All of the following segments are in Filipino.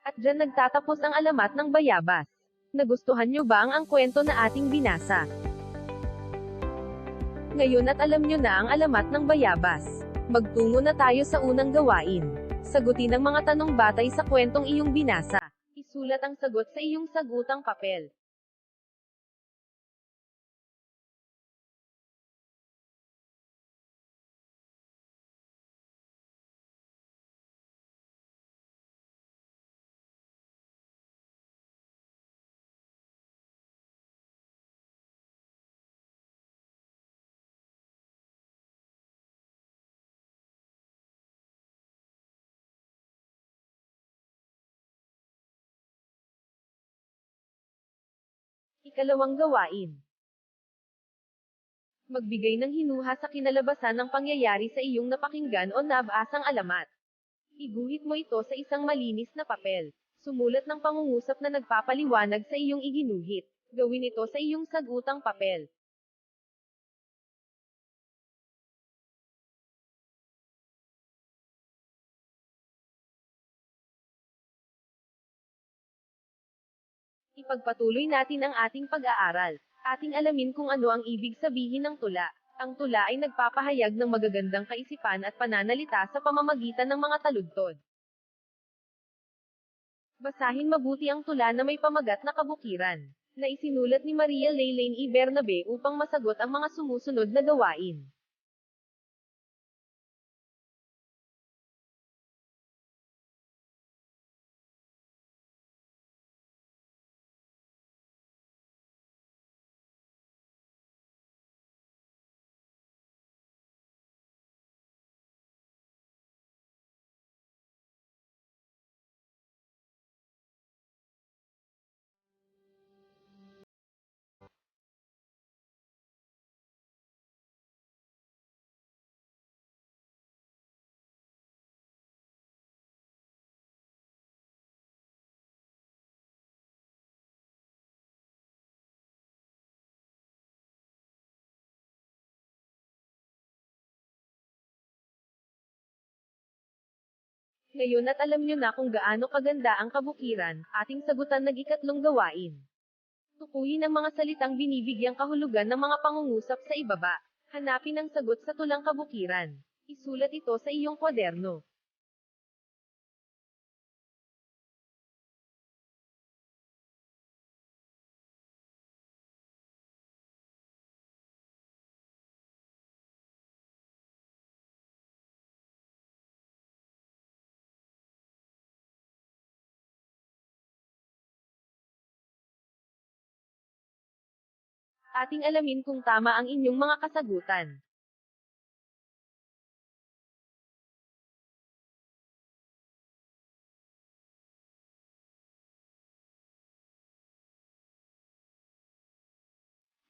At dyan nagtatapos ang alamat ng bayabas. Nagustuhan nyo ba ang ang kwento na ating binasa? Ngayon at alam nyo na ang alamat ng bayabas. Magtungo na tayo sa unang gawain. Sagutin ang mga tanong batay sa kwentong iyong binasa. Isulat ang sagot sa iyong sagutang papel. Ikalawang gawain. Magbigay ng hinuha sa kinalabasan ng pangyayari sa iyong napakinggan o nabasang alamat. Iguhit mo ito sa isang malinis na papel. Sumulat ng pangungusap na nagpapaliwanag sa iyong iginuhit. Gawin ito sa iyong sagutang papel. Ipagpatuloy natin ang ating pag-aaral. Ating alamin kung ano ang ibig sabihin ng tula. Ang tula ay nagpapahayag ng magagandang kaisipan at pananalita sa pamamagitan ng mga taludtod. Basahin mabuti ang tula na may pamagat na kabukiran, na isinulat ni Maria Leylaine E. Bernabe upang masagot ang mga sumusunod na gawain. Ngayon at alam nyo na kung gaano kaganda ang kabukiran, ating sagutan nag ikatlong gawain. Tukuyin ang mga salitang binibigyang kahulugan ng mga pangungusap sa ibaba. Hanapin ang sagot sa tulang kabukiran. Isulat ito sa iyong kwaderno. Ating alamin kung tama ang inyong mga kasagutan.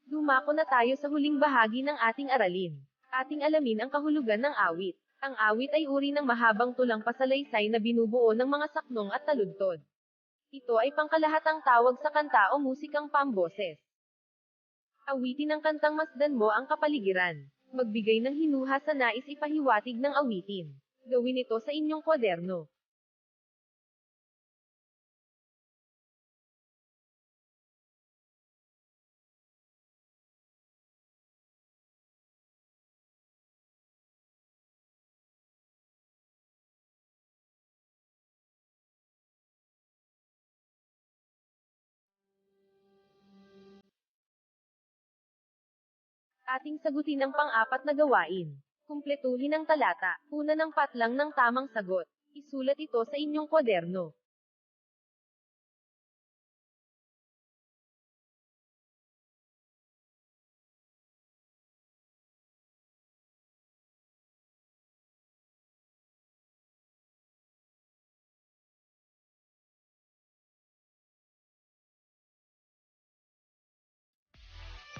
Dumako na tayo sa huling bahagi ng ating aralin. Ating alamin ang kahulugan ng awit. Ang awit ay uri ng mahabang tulang pasalaysay na binubuo ng mga saknong at taludtod. Ito ay pangkalahatang tawag sa kanta o musikang pamboses. Awitin ng kantang masdan mo ang kapaligiran. Magbigay ng hinuha sa nais ipahiwatig ng awitin. Gawin ito sa inyong kwaderno. Ating sagutin ang pang-apat na gawain. Kumpletuhin ang talata. Una ng patlang ng tamang sagot. Isulat ito sa inyong kwaderno.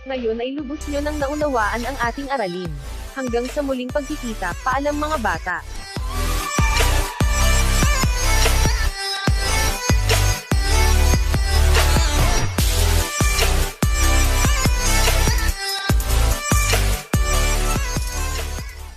Ngayon ay lubos nyo nang naunawaan ang ating aralin. Hanggang sa muling pagkikita, paalam mga bata.